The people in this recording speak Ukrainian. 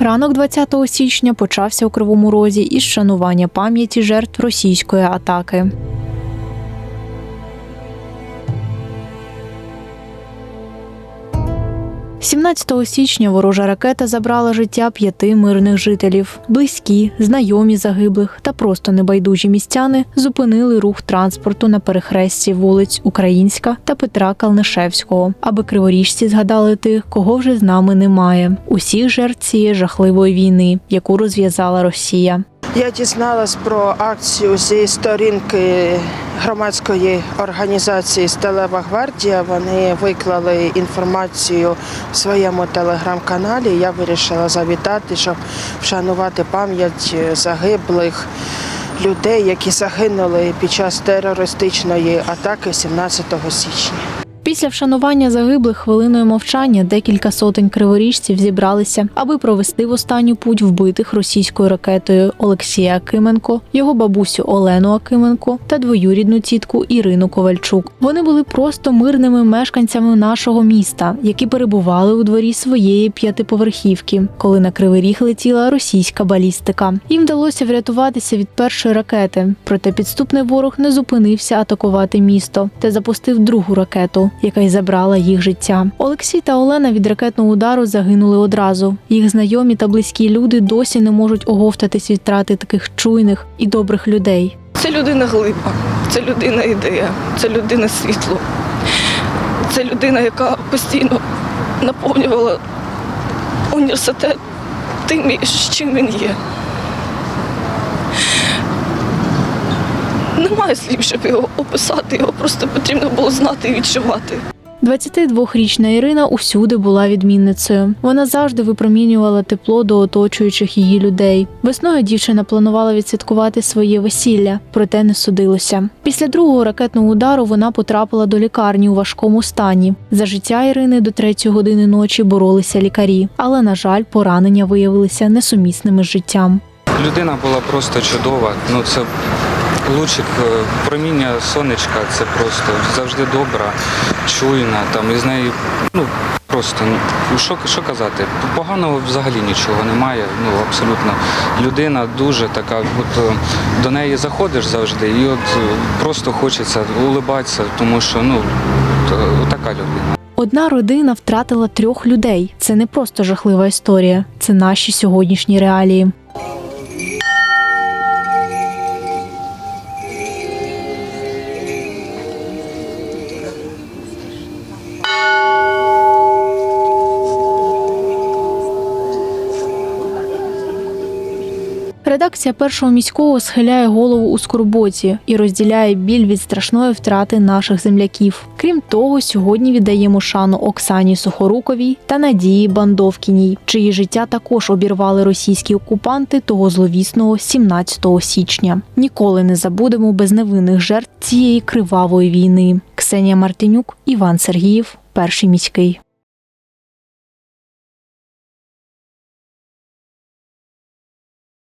Ранок 20 січня почався у Кривому Розі із шанування пам'яті жертв російської атаки. – 17 січня ворожа ракета забрала життя п'яти мирних жителів. Близькі, знайомі загиблих та просто небайдужі містяни зупинили рух транспорту на перехресті вулиць Українська та Петра Калнишевського, аби криворіжці згадали тих, кого вже з нами немає. Усіх жертв цієї жахливої війни, яку розв'язала Росія. Я дізналась про акцію зі сторінки громадської організації Сталева гвардія. Вони виклали інформацію в своєму телеграм-каналі. Я вирішила завітати, щоб вшанувати пам'ять загиблих людей, які загинули під час терористичної атаки 17 січня. Після вшанування загиблих хвилиною мовчання декілька сотень криворіжців зібралися, аби провести в останню путь вбитих російською ракетою Олексія Акименко, його бабусю Олену Акименко та двоюрідну тітку Ірину Ковальчук. Вони були просто мирними мешканцями нашого міста, які перебували у дворі своєї п'ятиповерхівки, коли на кривий летіла російська балістика. Їм вдалося врятуватися від першої ракети, проте підступний ворог не зупинився атакувати місто та запустив другу ракету, яка й забрала їх життя. Олексій та Олена від ракетного удару загинули одразу. Їх знайомі та близькі люди досі не можуть оговтатись від втрати таких чуйних і добрих людей. Це людина глиба, це людина ідея, це людина світло. Це людина, яка постійно наповнювала університет тим, з чим він є. Немає слів, щоб його описати, його просто потрібно було знати і відчувати. 22-річна Ірина усюди була відмінницею. Вона завжди випромінювала тепло до оточуючих її людей. Весною дівчина планувала відсвяткувати своє весілля, проте не судилося. Після другого ракетного удару вона потрапила до лікарні у важкому стані. За життя Ірини до третьої години ночі боролися лікарі, але на жаль, поранення виявилися несумісними з життям. Людина була просто чудова. Ну це лучик е, проміння сонечка, це просто завжди добра, чуйна. Там і з нею ну просто ну, що, що казати, поганого взагалі нічого немає. Ну абсолютно людина дуже така. От е, до неї заходиш завжди, і от е, просто хочеться улибатися, тому що ну така людина. Одна родина втратила трьох людей. Це не просто жахлива історія, це наші сьогоднішні реалії. Редакція першого міського схиляє голову у скорботі і розділяє біль від страшної втрати наших земляків. Крім того, сьогодні віддаємо шану Оксані Сухоруковій та Надії Бандовкіній, чиї життя також обірвали російські окупанти того зловісного 17 січня. Ніколи не забудемо безневинних жертв цієї кривавої війни. Ксенія Мартинюк, Іван Сергіїв, перший міський.